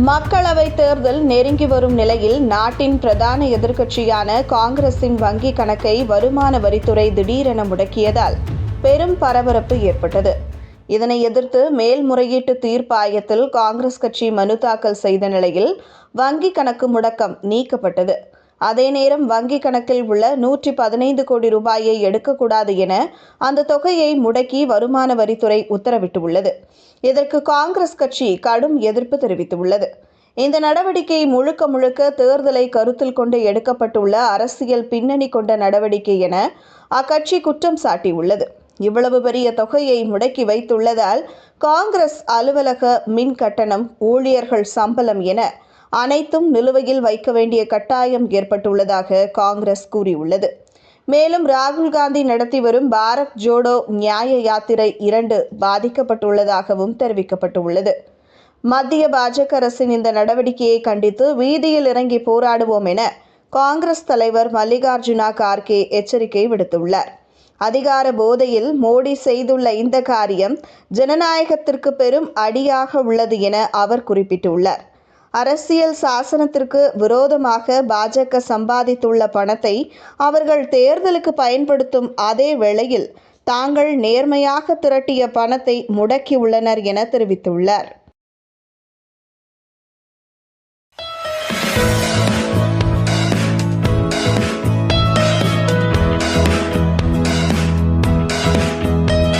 மக்களவை தேர்தல் நெருங்கி வரும் நிலையில் நாட்டின் பிரதான எதிர்க்கட்சியான காங்கிரசின் வங்கி கணக்கை வருமான வரித்துறை திடீரென முடக்கியதால் பெரும் பரபரப்பு ஏற்பட்டது. இதனை எதிர்த்து மேல்முறையீட்டு தீர்ப்பாயத்தில் காங்கிரஸ் கட்சி மனு தாக்கல் செய்த நிலையில் வங்கி கணக்கு முடக்கம் நீக்கப்பட்டது. அதே நேரம் வங்கி கணக்கில் உள்ள நூற்றி பதினைந்து கோடி ரூபாயை எடுக்கக்கூடாது என அந்த தொகையை முடக்கி வருமான வரித்துறை உத்தரவிட்டுள்ளது. இதற்கு காங்கிரஸ் கட்சி கடும் எதிர்ப்பு தெரிவித்துள்ளது. இந்த நடவடிக்கை முழுக்க முழுக்க தேர்தலை கருத்தில் கொண்டு எடுக்கப்பட்டுள்ள அரசியல் பின்னணி கொண்ட நடவடிக்கை என அக்கட்சி குற்றம் சாட்டியுள்ளது. இவ்வளவு பெரிய தொகையை முடக்கி வைத்துள்ளதால் காங்கிரஸ் அலுவலக மின் கட்டணம் ஊழியர்கள் சம்பளம் என அனைத்தும் நிலுவையில் வைக்க வேண்டிய கட்டாயம் ஏற்பட்டுள்ளதாக காங்கிரஸ் கூறியுள்ளது. மேலும் ராகுல் காந்தி நடத்தி வரும் பாரத் ஜோடோ நியாய யாத்திரை இரண்டு பாதிக்கப்பட்டுள்ளதாகவும் தெரிவிக்கப்பட்டுள்ளது. மத்திய பாஜக அரசின் இந்த நடவடிக்கையை கண்டித்து வீதியில் இறங்கி போராடுவோம் என காங்கிரஸ் தலைவர் மல்லிகார்ஜுனா கார்கே எச்சரிக்கை விடுத்துள்ளார். அதிகார போதையில் மோடி செய்துள்ள இந்த காரியம் ஜனநாயகத்திற்கு பெரும் அடியாக உள்ளது என அவர் குறிப்பிட்டுள்ளார். அரசியல் சாசனத்திற்கு விரோதமாக பாஜக சம்பாதித்துள்ள பணத்தை அவர்கள் தேர்தலுக்கு பயன்படுத்தும் அதே வேளையில் தாங்கள் நேர்மையாக திரட்டிய பணத்தை முடக்கியுள்ளனர் என தெரிவித்துள்ளார்.